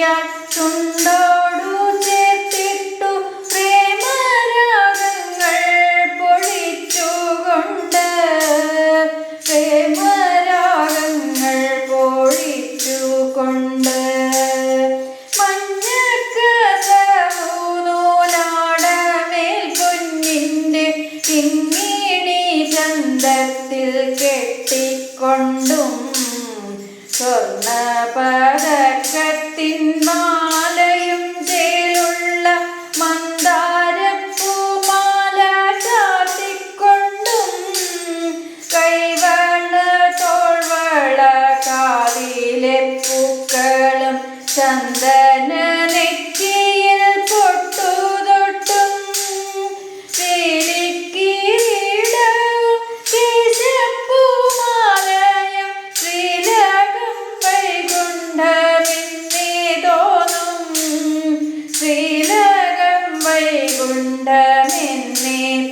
കിളിയാൽ ചുണ്ടോടു പ്രേമരാഗങ്ങൾ പൊളിച്ചുകൊണ്ട് പ്രേമരാഗങ്ങൾ പൊളിച്ചുകൊണ്ട് കിങ്ങിണി ചന്തത്തിൽ കെട്ടിക്കൊണ്ടും സ്വർണ പതക്കത്തിന്മാ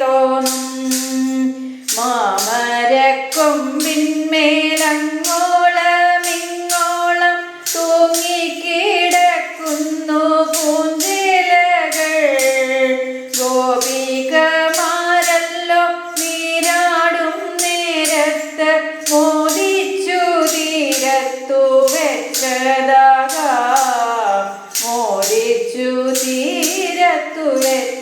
തോന്നും മാമരക്കൊമ്പിന്മേലങ്ങോളമിങ്ങോളം തൂങ്ങിക്കിടക്കുന്നു പൂഞ്ചിലകൾ. ഗോപികമാരല്ലോ നീരാടും നേരത്ത് മോദിച്ചു തീരത്തു വെച്ചതാകാം. മോദിച്ചു തീരത്തു വെച്ച